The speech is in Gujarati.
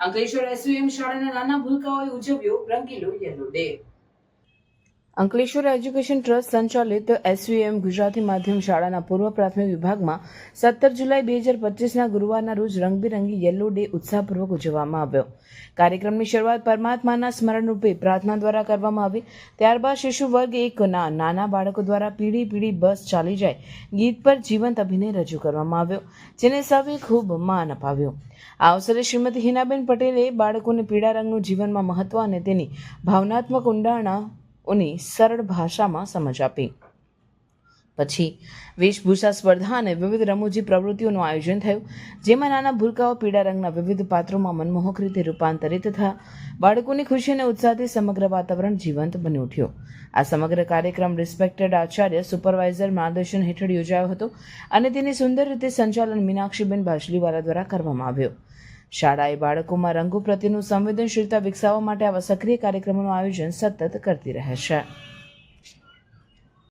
અંકલેશ્વર એસયુએમ શાળાના નાના ભૂલકાઓએ ઉજવ્યો રંગીલો yellow day. Ankleshwar education trust સંચાલિત એસયુએમ ગુજરાતી માધ્યમ શાળાના પૂર્વ પ્રાથમિક વિભાગમાં સત્તર જુલાઈ બે હજાર પચીસના ગુરુવારના રોજ રંગબેરંગી યલો ડે ઉત્સાહપૂર્વક ઉજવવામાં આવ્યો. કાર્યક્રમની શરૂઆત પરમાત્માના સ્મરણરૂપે પ્રાર્થના દ્વારા કરવામાં આવી. ત્યારબાદ શિશુ વર્ગ એકના નાના બાળકો દ્વારા પીળી પીળી બસ ચાલી જાય. ગીત પર જીવંત અભિનય રજૂ કરવામાં આવ્યો, જેને સૌએ ખૂબ માન અપાવ્યું. આ અવસરે શ્રીમતી હિનાબેન પટેલે બાળકોને પીળા રંગનું જીવનમાં મહત્વ અને તેની ભાવનાત્મક ઊંડાણોની સરળ ભાષામાં સમજ આપી. પછી વેશભૂષા સ્પર્ધા અને વિવિધ રમૂજી પ્રવૃત્તિઓનું આયોજન થયું, જેમાં નાના ભૂલકાઓ પીળા રંગના વિવિધ પાત્રોમાં મનમોહક રીતે રૂપાંતરિત થયા. બાળકોની ખુશી અને ઉત્સાહથી સમગ્ર વાતાવરણ જીવંત બની ઉઠ્યું. આ સમગ્ર કાર્યક્રમ રિસ્પેક્ટેડ આચાર્ય સુપરવાઇઝર માર્ગદર્શન હેઠળ યોજાયો હતો અને તેની સુંદર રીતે સંચાલન મીનાક્ષીબેન બાજલીવાલા દ્વારા કરવામાં આવ્યો. શાળાએ બાળકોમાં રંગો પ્રત્યેનું સંવેદનશીલતા વિકસાવવા માટે આવા સક્રિય કાર્યક્રમોનું આયોજન સતત કરતી રહે છે.